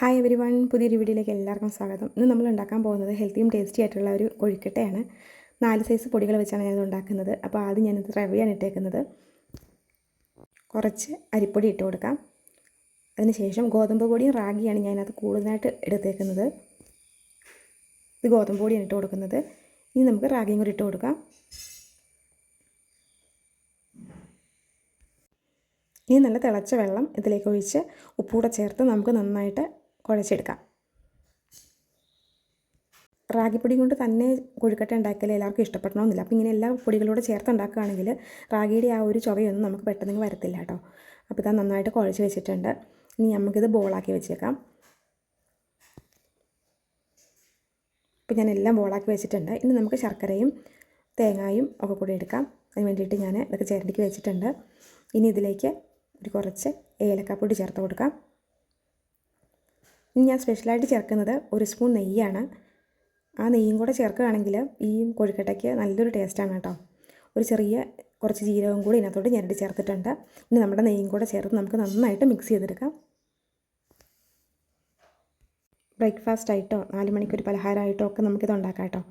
Hi every one പുതിയൊരു വീഡിയോയിലേക്ക് എല്ലാവർക്കും സ്വാഗതം. ഇന്ന് നമ്മൾ ഉണ്ടാക്കാൻ പോകുന്നത് ഹെൽത്തിയും ടേസ്റ്റി ആയിട്ടുള്ള ഒരു കൊഴുക്കട്ടയാണ്. നാല് സൈസ് പൊടികൾ വെച്ചാണ് ഞാനിത് ഉണ്ടാക്കുന്നത്. അപ്പോൾ ആദ്യം ഞാനിത് റവയാണ് ഇട്ടേക്കുന്നത്. കുറച്ച് അരിപ്പൊടി ഇട്ട് കൊടുക്കാം. അതിനുശേഷം ഗോതമ്പ് പൊടിയും റാഗിയാണ് ഞാനത് കൂടുതലായിട്ട് എടുത്തേക്കുന്നത്. ഇത് ഗോതമ്പ് പൊടിയാണ് ഇട്ട് കൊടുക്കുന്നത്. ഇനി നമുക്ക് റാഗിയും കൂടി ഇട്ട് കൊടുക്കാം. ഇനി നല്ല തിളച്ച വെള്ളം ഇതിലേക്ക് ഒഴിച്ച് ഉപ്പൂടെ ചേർത്ത് നമുക്ക് നന്നായിട്ട് കുഴച്ചെടുക്കാം. റാഗിപ്പൊടി കൊണ്ട് തന്നെ കൊഴുക്കട്ട ഉണ്ടാക്കിയാൽ എല്ലാവർക്കും ഇഷ്ടപ്പെടണമെന്നില്ല. അപ്പോൾ ഇങ്ങനെ എല്ലാ പൊടികളോട് ചേർത്ത് ഉണ്ടാക്കുകയാണെങ്കിൽ റാഗിയുടെ ആ ഒരു ചുവയൊന്നും നമുക്ക് പെട്ടെന്ന് വരത്തില്ല കേട്ടോ. അപ്പോൾ ഇതാ നന്നായിട്ട് കുഴച്ച് വെച്ചിട്ടുണ്ട്. ഇനി നമുക്കിത് ബോളാക്കി വെച്ചേക്കാം. അപ്പോൾ ഞാൻ എല്ലാം ബോളാക്കി വെച്ചിട്ടുണ്ട്. ഇനി നമുക്ക് ശർക്കരയും തേങ്ങായും ഒക്കെ കൂടി എടുക്കാം. അതിന് വേണ്ടിയിട്ട് ഞാൻ ഇതൊക്കെ ചിരണ്ടിക്ക് വെച്ചിട്ടുണ്ട്. ഇനി ഇതിലേക്ക് ഒരു കുറച്ച് ഏലക്കാപ്പൊടി ചേർത്ത് കൊടുക്കാം. ഇനി ഞാൻ സ്പെഷ്യലായിട്ട് ചേർക്കുന്നത് ഒരു സ്പൂൺ നെയ്യാണ്. ആ നെയ്യും കൂടെ ചേർക്കുകയാണെങ്കിൽ ഈ കോഴിക്കട്ടയ്ക്ക് നല്ലൊരു ടേസ്റ്റാണ് കേട്ടോ. ഒരു ചെറിയ കുറച്ച് ജീരകം കൂടി ഇതിനകത്തോട്ട് ഞെരടി ചേർത്തിട്ടുണ്ട്. ഇനി നമ്മുടെ നെയ്യും കൂടെ ചേർത്ത് നമുക്ക് നന്നായിട്ട് മിക്സ് ചെയ്തെടുക്കാം. ബ്രേക്ക്ഫാസ്റ്റ് ആയിട്ടോ നാല് മണിക്കൊരു പലഹാരമായിട്ടോ ഒക്കെ നമുക്കിത് ഉണ്ടാക്കാം കേട്ടോ.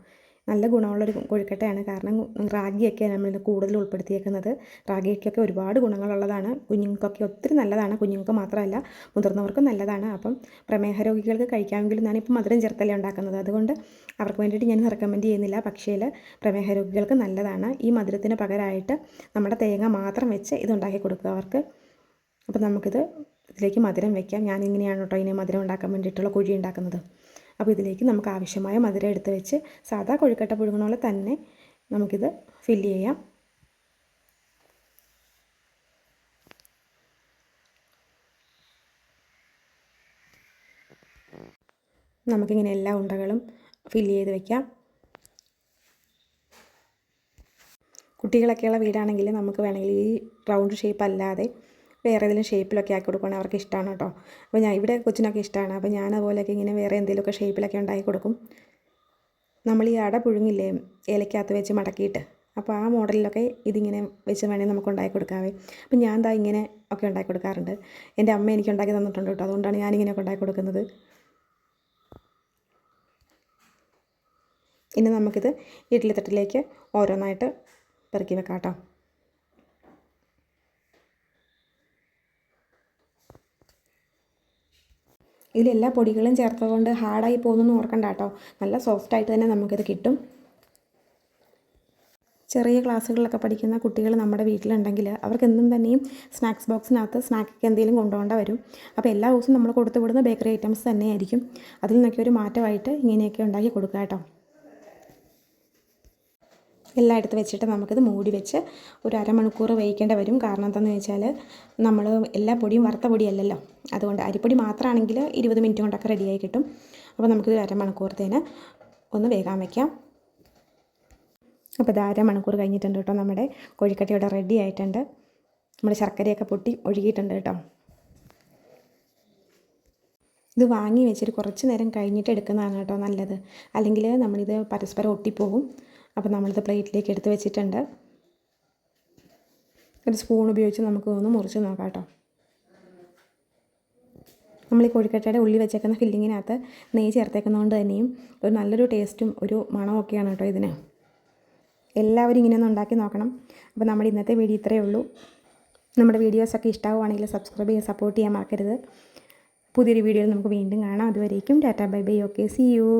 നല്ല ഗുണമുള്ളൊരു കൊഴുക്കട്ടയാണ്. കാരണം റാഗിയൊക്കെ നമ്മൾ കൂടുതൽ ഉൾപ്പെടുത്തിയേക്കുന്നത്. റാഗിക്കൊക്കെ ഒരുപാട് ഗുണങ്ങളുള്ളതാണ്. കുഞ്ഞുങ്ങൾക്കൊക്കെ ഒത്തിരി നല്ലതാണ്. കുഞ്ഞുങ്ങൾക്ക് മാത്രമല്ല മുതിർന്നവർക്കും നല്ലതാണ്. അപ്പം പ്രമേഹ രോഗികൾക്ക് കഴിക്കാമെങ്കിലും ഞാനിപ്പോൾ മധുരം ചേർത്തല്ലേ ഉണ്ടാക്കുന്നത്. അതുകൊണ്ട് അവർക്ക് വേണ്ടിയിട്ട് ഞാൻ റെക്കമെൻഡ് ചെയ്യുന്നില്ല. പക്ഷേ പ്രമേഹ രോഗികൾക്ക് നല്ലതാണ്. ഈ മധുരത്തിന് പകരമായിട്ട് നമ്മുടെ തേങ്ങ മാത്രം വെച്ച് ഇതുണ്ടാക്കി കൊടുക്കുക അവർക്ക്. അപ്പം നമുക്കിത് ഇതിലേക്ക് മധുരം വയ്ക്കാം ഞാനിങ്ങനെയാണ് കേട്ടോ ഇതിനെ മധുരം ഉണ്ടാക്കാൻ വേണ്ടിയിട്ടുള്ള കുഴി ഉണ്ടാക്കുന്നത്. അപ്പോൾ ഇതിലേക്ക് നമുക്ക് ആവശ്യമായ മധുരം എടുത്ത് വെച്ച് സാധാ കൊഴുക്കട്ട പുഴുങ്ങണ തന്നെ നമുക്കിത് ഫില്ല് ചെയ്യാം. നമുക്കിങ്ങനെ എല്ലാ ഉണ്ടകളും ഫില്ല് ചെയ്ത് വെക്കാം. കുട്ടികളൊക്കെയുള്ള വീടാണെങ്കിൽ നമുക്ക് വേണമെങ്കിൽ ഈ റൗണ്ട് ഷേപ്പ് അല്ലാതെ വേറെ ഏതെങ്കിലും ഷേപ്പിലൊക്കെ ആക്കി കൊടുക്കുകയാണെങ്കിൽ അവർക്ക് ഇഷ്ടമാണ് കേട്ടോ. അപ്പോൾ ഞാൻ ഇവിടെ കൊച്ചിനൊക്കെ ഇഷ്ടമാണ് അപ്പോൾ ഞാൻ അതുപോലെയൊക്കെ ഇങ്ങനെ വേറെ എന്തെങ്കിലുമൊക്കെ ഷേപ്പിലൊക്കെ ഉണ്ടാക്കി കൊടുക്കും. നമ്മൾ ഈ അട പുഴുങ്ങില്ലേ ഏലക്കകത്ത് വെച്ച് മടക്കിയിട്ട്. അപ്പോൾ ആ മോഡലിലൊക്കെ ഇതിങ്ങനെ വെച്ച് വേണമെങ്കിൽ നമുക്ക് ഉണ്ടാക്കി കൊടുക്കാവേ. അപ്പം ഞാൻ എന്താ ഇങ്ങനെ ഒക്കെ ഉണ്ടാക്കി കൊടുക്കാറുണ്ട്. എന്റെ അമ്മ എനിക്ക് ഉണ്ടാക്കി തന്നിട്ടുണ്ട് കേട്ടോ. അതുകൊണ്ടാണ് ഞാനിങ്ങനെയൊക്കെ ഉണ്ടാക്കി കൊടുക്കുന്നത്. ഇനി നമുക്കിത് ഇഡ്ഡലി തട്ടിലേക്ക് ഓരോന്നായിട്ട് പെറുക്കി വെക്കാം കേട്ടോ. ഇതിലെല്ലാ പൊടികളും ചേർത്തതുകൊണ്ട് ഹാർഡായി പോകുന്നു ഓർക്കണ്ട കേട്ടോ. നല്ല സോഫ്റ്റായിട്ട് തന്നെ നമുക്കിത് കിട്ടും. ചെറിയ ക്ലാസ്സുകളിലൊക്കെ പഠിക്കുന്ന കുട്ടികൾ നമ്മുടെ വീട്ടിലുണ്ടെങ്കിൽ അവർക്ക് എന്നും തന്നെയും സ്നാക്സ് ബോക്സിനകത്ത് സ്നാക്കൊക്കെ എന്തെങ്കിലും കൊണ്ടുപോകേണ്ട വരും. അപ്പോൾ എല്ലാ ദിവസവും നമ്മൾ കൊടുത്തു വിടുന്ന ബേക്കറി ഐറ്റംസ് തന്നെയായിരിക്കും. അതിൽ നിന്നൊക്കെ ഒരു മാറ്റമായിട്ട് ഇങ്ങനെയൊക്കെ ഉണ്ടാക്കി കൊടുക്കുക കേട്ടോ. എല്ലാം എടുത്ത് വെച്ചിട്ട് നമുക്കിത് മൂടി വെച്ച് ഒരു അരമണിക്കൂർ വേവിക്കേണ്ടി വരും. കാരണം എന്താണെന്ന് വെച്ചാൽ നമ്മൾ എല്ലാ പൊടിയും വറുത്ത പൊടിയല്ലല്ലോ. അതുകൊണ്ട് അരിപ്പൊടി മാത്രമാണെങ്കിൽ ഇരുപത് മിനിറ്റ് കൊണ്ടൊക്കെ റെഡിയായി കിട്ടും. അപ്പോൾ നമുക്കിത് അരമണിക്കൂറത്തേന് ഒന്ന് വേഗം വയ്ക്കാം അപ്പോൾ ഇത് അരമണിക്കൂർ കഴിഞ്ഞിട്ടുണ്ട് കേട്ടോ. നമ്മുടെ കോഴിക്കട്ടി ഇവിടെ റെഡി ആയിട്ടുണ്ട്. നമ്മൾ ശർക്കരയൊക്കെ പൊട്ടി ഒഴുകിയിട്ടുണ്ട് കേട്ടോ. ഇത് വാങ്ങി വെച്ചിട്ട് കുറച്ച് നേരം കഴിഞ്ഞിട്ട് എടുക്കുന്നതാണ് കേട്ടോ നല്ലത്. അല്ലെങ്കിൽ നമ്മളിത് പരസ്പരം ഒട്ടിപ്പോകും. അപ്പോൾ നമ്മളിത് പ്ലേറ്റിലേക്ക് എടുത്ത് വെച്ചിട്ടുണ്ട്. ഒരു സ്പൂൺ ഉപയോഗിച്ച് നമുക്ക് ഒന്ന് മുറിച്ച് നോക്കാം കേട്ടോ. നമ്മൾ ഈ കോഴിക്കട്ടയുടെ ഉള്ളി വെച്ചേക്കുന്ന ഫില്ലിങ്ങിനകത്ത് നെയ്യ് ചേർത്തേക്കുന്നതുകൊണ്ട് തന്നെയും ഒരു നല്ലൊരു ടേസ്റ്റും ഒരു മണമൊക്കെയാണ് കേട്ടോ ഇതിന്. എല്ലാവരും ഇങ്ങനെ ഒന്ന് ഉണ്ടാക്കി നോക്കണം. അപ്പോൾ നമ്മുടെ ഇന്നത്തെ വീഡിയോ ഇത്രയേ ഉള്ളൂ. നമ്മുടെ വീഡിയോസൊക്കെ ഇഷ്ടമാവുകയാണെങ്കിൽ സബ്സ്ക്രൈബ് ചെയ്യാൻ സപ്പോർട്ട് ചെയ്യാൻ മറക്കരുത്. പുതിയൊരു വീഡിയോയിൽ നമുക്ക് വീണ്ടും കാണാം. അതുവരേക്കും tata bye bye okay. See you